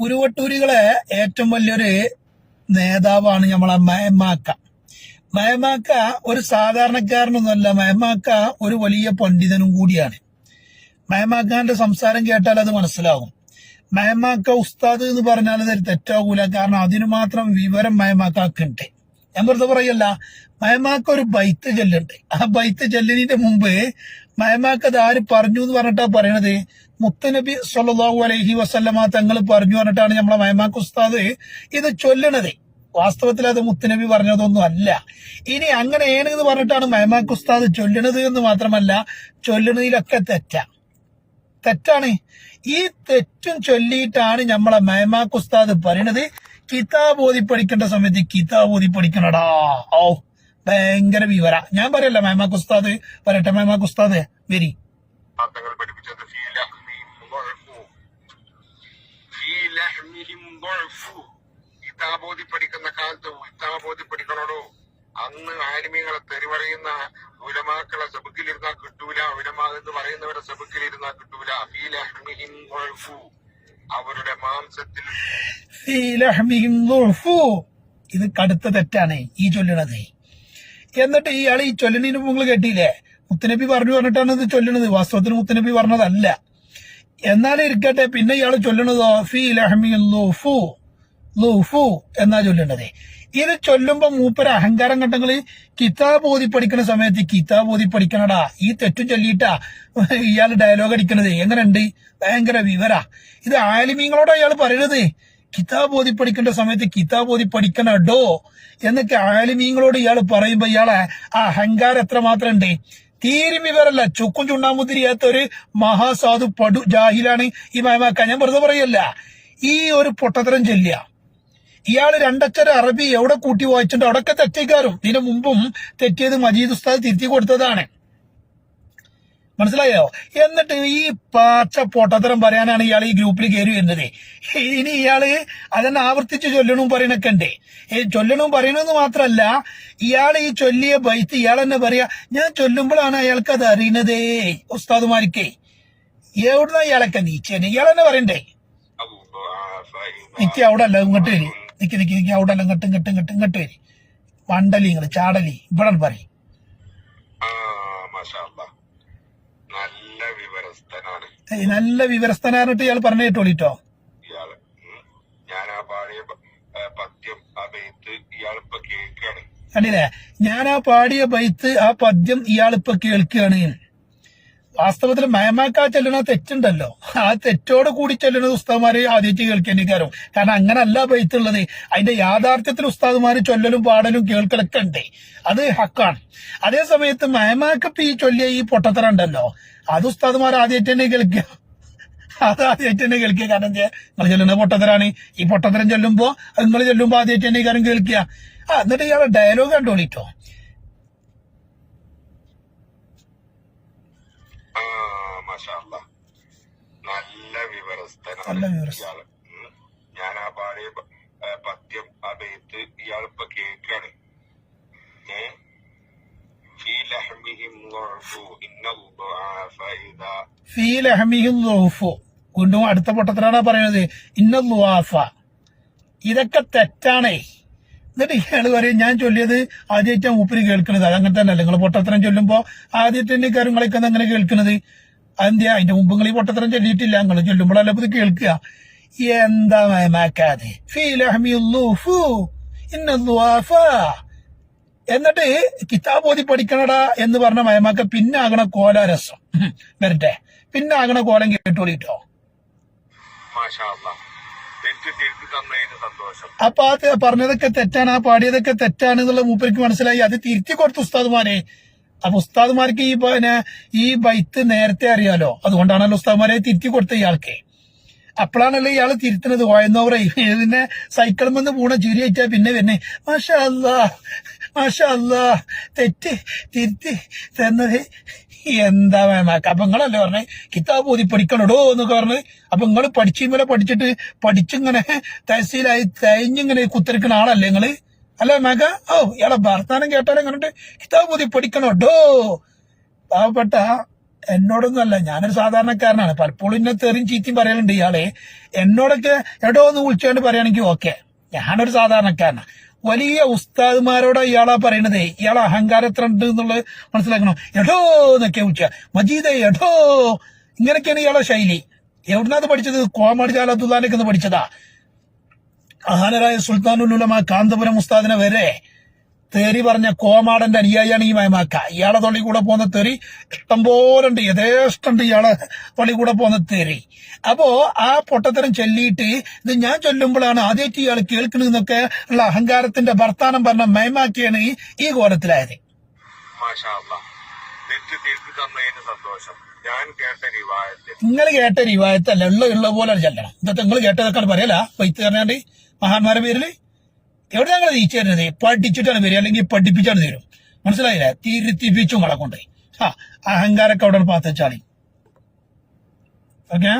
കുരുവട്ടൂരികളെ ഏറ്റവും വലിയൊരു നേതാവാണ് നമ്മളെ മയമാക്ക. മയമാക്ക ഒരു സാധാരണക്കാരനൊന്നുമല്ല. മയമാക്ക ഒരു വലിയ പണ്ഡിതനും കൂടിയാണ്. മയമാക്കാന്റെ സംസാരം കേട്ടാൽ അത് മനസ്സിലാവും. മയമാക്ക ഉസ്താദ് എന്ന് പറഞ്ഞാൽ അത് തെറ്റാകൂല കാരണം അതിനു മാത്രം വിവരം മയമാക്കുണ്ട് ഞാൻ വെറുതെ പറയല്ല. മയമാക്ക ഒരു ബൈത്ത് ചെല്ലുണ്ട്. ആ ബൈത്ത് ചെല്ലിനിന്റെ മുമ്പ് മയമാക്ക അത് ആര് പറഞ്ഞു എന്ന് പറഞ്ഞിട്ടാ പറയണത്? മുത്തനബി സൊല്ലാഹു അലഹി വസല്ലമ തങ്ങൾ പറഞ്ഞു പറഞ്ഞിട്ടാണ് നമ്മളെ മയമാക്ക ഉസ്താദ് ഇത് ചൊല്ലണത്. വാസ്തവത്തിൽ അത് മുത്തനബി പറഞ്ഞതൊന്നും അല്ല. ഇനി അങ്ങനെയാണ് എന്ന് പറഞ്ഞിട്ടാണ് മയമാക്ക ഉസ്താദ് ചൊല്ലണത് എന്ന് മാത്രമല്ല ചൊല്ലണതിലൊക്കെ തെറ്റാ. തെറ്റാണ്. ഈ തെറ്റും ചൊല്ലിയിട്ടാണ് നമ്മളെ മയമാക്ക ഉസ്താദ് പറയണത്. കിതാബ് ഓതി പഠിക്കേണ്ട സമയത്ത് കിതാബ് ഓതി പഠിക്കണടാ ഓ ഭയങ്കര വിവര. ഞാൻ പറയല്ല മേമാക്ക് ഉസ്താദ്? പറയട്ടെ മേമാക്ക് ഉസ്താദ്? വരി. കിതാബോധി പഠിക്കുന്ന കാലത്ത് കിതാബോധി പഠിക്കണോടോ അന്ന് ആരുമികളെ തെരുവറിയുന്ന ഉലമാക്കളെ സബുക്കിലിരുന്നാ കിട്ടൂല ഉലമാ എന്ന് പറയുന്നവരെ സബുക്കിലിരുന്നാ കിട്ടൂല. ഫീലഹ്മിഹിം അവരുടെ മാംസത്തിൽ. ഇത് കടുത്ത തെറ്റാണ് ഈ ചൊല്ലണത് എന്നിട്ട് ഇയാൾ ഈ ചൊല്ലണിന് നിങ്ങൾ കേട്ടില്ലേ? മുത്തനബി പറഞ്ഞു പറഞ്ഞിട്ടാണ് ഇത് ചൊല്ലണത് വാസ്തവത്തിൽ മുത്തനബി പറഞ്ഞതല്ല. എന്നാലും ഇരിക്കട്ടെ പിന്നെ ഇയാൾ ചൊല്ലണതോ ഫി ലഹമി എന്നാ ചൊല്ലണത് ഇത് ചൊല്ലുമ്പോ മൂപ്പര് അഹങ്കാരം കണ്ടെങ്കിൽ കിതാബ് ഓതി പഠിക്കുന്ന സമയത്ത് കിതാബ് ഓതി പഠിക്കണടാ ഈ തെറ്റു ചൊല്ലിയിട്ടാ ഇയാൾ ഡയലോഗ് അടിക്കണത്. എങ്ങനെയുണ്ട്? ഭയങ്കര വിവര. ഇത് ആലിമീങ്ങളോടാ ഇയാൾ പറയണത്. കിതാബ് ഓതി പഠിക്കേണ്ട സമയത്ത് കിതാബ് ഓതി പഠിക്കണടോ എന്നൊക്കെ ആലിമീങ്ങളോട് ഇയാൾ പറയുമ്പോ ഇയാളെ ആ അഹങ്കാരം എത്ര മാത്രം ഉണ്ട് തീരും വിവരല്ല. ചുക്കും ചുണ്ണാമുതിരിയാത്ത ഒരു മഹാസാധു പടു ജാഹിലാണ് ഈ മയമാക്ക ഞാൻ വെറുതെ പറയല്ല. ഈ ഒരു പൊട്ടത്തരം ചെല്ലുക. ഇയാൾ രണ്ടക്കര അറബി എവിടെ കൂട്ടി വായിച്ചിട്ടുണ്ട്? അവിടെയൊക്കെ തെറ്റിക്കാരും. ഇതിനു മുമ്പും തെറ്റിയത് മജീദ് ഉസ്താദ് തിരുത്തി കൊടുത്തതാണ്. മനസ്സിലായോ? എന്നിട്ട് ഈ പാച്ച പൊട്ടത്തരം പറയാനാണ് ഇയാൾ ഈ ഗ്രൂപ്പിൽ കയറി വരുന്നത്. ഇനി ഇയാൾ അതെന്നെ ആവർത്തിച്ച് ചൊല്ലണവും പറയണൊക്കെ ഉണ്ട്. ചൊല്ലണവും പറയണമെന്ന് മാത്രമല്ല ഇയാൾ ഈ ചൊല്ലിയ ബൈത്ത് ഇയാൾ തന്നെ പറയാ ഞാൻ ചൊല്ലുമ്പോഴാണ് അയാൾക്ക് അത് അറിയണതേ ഉസ്താദുമാർക്കേ. എവിടുന്ന ഇയാളൊക്കെ നീച്ചേനെ ഇയാൾ തന്നെ പറയണ്ടേ നിത്യ അവിടെ അല്ല ഇങ്ങോട്ട് വരും. നിക്ക് നിക്ക് നിക്ക് അവിടെ എല്ലാം ഇങ്ങോട്ട് ഇങ്ങോട്ട് ഇങ്ങോട്ട് ഇങ്ങോട്ട് വരി. മണ്ടലി ഇങ്ങൾ ചാടലി ഇവിടെ പറയും. നല്ല വിവരസ്ഥനായിട്ട് ഇയാൾ പറഞ്ഞു കേട്ടോളിട്ടോ? കണ്ടില്ലേ ഞാൻ ആ പാടിയ ബൈത്ത് ആ പദ്യം ഇയാളിപ്പോ കേൾക്കുകയാണ് വാസ്തവത്തിൽ മയമാക്കാ ചെല്ലണ തെറ്റുണ്ടല്ലോ. ആ തെറ്റോട് കൂടി ചെല്ലുന്നത് ഉസ്താദ്മാര് ആദ്യമായിട്ട് കേൾക്കേണ്ടിക്കാരോ കാരണം അങ്ങനല്ല ബൈത്തുള്ളത്. അതിന്റെ യാഥാർത്ഥ്യത്തിൽ ഉസ്താദ്മാര് ചൊല്ലലും പാടലും കേൾക്കലൊക്കെ ഉണ്ട്. അത് ഹക്കാണ്. അതേ സമയത്ത് മയമാക്കപ്പ് ഈ ചൊല്ലിയ ഈ പൊട്ടത്തറ ഉണ്ടല്ലോ. അത് ഉസ്താദ്മാർ ആദ്യമായിട്ട് തന്നെ കേൾക്കുക. അത് ആദ്യമായിട്ട് തന്നെ കേൾക്കുക. കാരണം നിങ്ങൾ ചൊല്ലുന്ന പൊട്ടത്തരാണ്. ഈ പൊട്ടത്തരം ചൊല്ലുമ്പോൾ നിങ്ങൾ ചൊല്ലുമ്പോ ആദ്യമായിട്ട് തന്നെ കാരണം കേൾക്കുക. എന്നിട്ട് ഇയാളെ ഡയലോഗ് കണ്ടോളിട്ടോ ആ മാഷാ അല്ലാഹ്. നല്ല വിവരസ്ഥനാണ് നല്ല വിവരസ്ഥ. ഇയാള് ഉം. ഞാൻ ആ പാടിയ പ- ഏ, പദ്യം ആ ബെയ്ത്ത് ഇയാളിപ്പോ കേൾക്കാണ് ഏ ഫീ ലഹ്മിഹിം ضعف. ഇന്ന الضعف إذا ഫീ ലഹമിഹിം ദുഅഫു. വീണ്ടും അടുത്ത പൊട്ടത്തിലാണ് പറയുന്നത് ഇന്ന ലുവാഫ ഇതൊക്കെ തെറ്റാണേ എന്നിട്ട് ഇയാള് പറയും ഞാൻ ചൊല്ലിയത് ആദ്യമായിട്ട് മൂപ്പര് കേൾക്കുന്നത് അത് അങ്ങനെ തന്നെ അല്ല നിങ്ങൾ പൊട്ടത്തരം ചൊല്ലുമ്പോ ആദ്യമായിട്ട് തന്നെ കാര്യങ്ങളൊക്കെ അങ്ങനെ കേൾക്കുന്നത് അതെന്താ അതിന്റെ മുമ്പ് നിങ്ങൾ ഈ പൊട്ടത്തരം ചൊല്ലിയിട്ടില്ല. നിങ്ങൾ ചൊല്ലുമ്പോഴല്ല ഇത് കേൾക്കുക. എന്താ എന്നിട്ട് കിതാബ് ഓതി പഠിക്കണടാ എന്ന് പറഞ്ഞ മയമാക്ക പിന്നെ ആകണ കോല രസം. വരട്ടെ. പിന്നെ ആകണ കോലം കേട്ടോളിട്ടോ. അപ്പൊ അത് പറഞ്ഞതൊക്കെ തെറ്റാണ് ആ പാടിയതൊക്കെ തെറ്റാണ് എന്നുള്ള മൂപ്പർക്ക് മനസ്സിലായി. അത് തിരുത്തി കൊടുത്തു ഉസ്താദുമാരെ. അപ്പൊ ഉസ്താദ്മാർക്ക് ഈ പിന്നെ ഈ ബൈത്ത് നേരത്തെ അറിയാലോ. അതുകൊണ്ടാണല്ലോ ഉസ്താദ്മാരെ തിരുത്തി കൊടുത്ത ഇയാൾക്ക്. അപ്പോഴാണല്ലോ ഇയാൾ തിരുത്തുന്നത്. വായന്നോറേ പിന്നെ സൈക്കിളിൽ നിന്ന് പൂണ ചുരി പിന്നെ പിന്നെ മാഷാ അല്ലാ മാഷാ തെറ്റ് തിരുത്തി തന്നത് എന്താ വേണാക്ക അപ്പൊ നിങ്ങളല്ലേ പറഞ്ഞേ കിതാബ് ഓതി പഠിക്കണടോ എന്നൊക്കെ പറഞ്ഞ് അപ്പൊ നിങ്ങൾ പഠിച്ചുപോലെ പഠിച്ചിട്ട് പഠിച്ചിങ്ങനെ തഹസീലായി തേഞ്ഞിങ്ങനെ കുത്തിരിക്കുന്ന ആളല്ലേ നിങ്ങൾ? അല്ലേ മക? ഓ ഇയാളെ ഭർത്താനം കേട്ടാലും കണ്ടിട്ട് കിതാബ് ഓതി പഠിക്കണോട്ടോ പാവപ്പെട്ട എന്നോടൊന്നുമല്ല ഞാനൊരു സാധാരണക്കാരനാണ്. പലപ്പോഴും ഇന്നെ തെറിയും ചീത്തയും പറയാനുണ്ട് ഇയാളെ. എന്നോടൊക്കെ എടോ ഒന്ന് വിളിച്ചുകൊണ്ട് പറയുകയാണെങ്കിൽ ഓക്കെ. ഞാനൊരു സാധാരണക്കാരനാണ് വലിയ ഉസ്താദ്മാരോട് ഇയാളാ പറയണതേ. ഇയാളെ അഹങ്കാരം എത്ര ഉണ്ട് എന്നുള്ളത് മനസ്സിലാക്കണം? എടോ എന്നൊക്കെ വിളിച്ച. മജീദേ എടോ. ഇങ്ങനെയൊക്കെയാണ് ഇയാളെ ശൈലി. എവിടുന്നാ പഠിച്ചത്? കോമാടി ജാലത്തുല്ലാലേക്ക് പഠിച്ചതാ. മഹാനരായ സുൽത്താനുലുലമ കാന്തപുരം ഉസ്താദിനെ വരെ തെറി പറഞ്ഞ കോമാടന്റെ അനുയായിയാണ് ഈ മയമാക്ക. ഇയാളെ തൊള്ളി കൂടെ പോകുന്ന തെറി ഇഷ്ടം യഥേഷ്ടണ്ട് ഇയാളെ തൊള്ളി കൂടെ പോകുന്ന തെറി അപ്പോ ആ പൊട്ടത്തരം ചൊല്ലിയിട്ട് ഇത് ഞാൻ ചൊല്ലുമ്പോഴാണ് ആദ്യമായിട്ട് ഇയാൾ കേൾക്കണെന്നൊക്കെ ഉള്ള അഹങ്കാരത്തിന്റെ വർത്താനം പറഞ്ഞ മയമാക്കിയാണ് ഈ കോലത്തിലായത് സന്തോഷം. ഞാൻ കേട്ട നിങ്ങൾ കേട്ട രീവായത്തല്ല ഉള്ള ഉള്ള പോലെ ചെല്ലണം. ഇതൊക്കെ നിങ്ങൾ കേട്ടതൊക്കെ പറയല വൈത്ത് പറഞ്ഞാണ്ട്? മഹാന്മാരുടെ പേരിൽ എവിടെ ഞങ്ങൾ നീച്ചു തരുന്നത് പഠിച്ചിട്ടാണ് വരിക അല്ലെങ്കിൽ പഠിപ്പിച്ചാണ് തരും മനസ്സിലായില്ലേ? തിരുത്തിപ്പിച്ചു കളക്കൊണ്ടേ. കൊണ്ട് ആ അഹങ്കാരൊക്കെ അവിടെ പാത്തച്ചാളി. ഓക്കെ?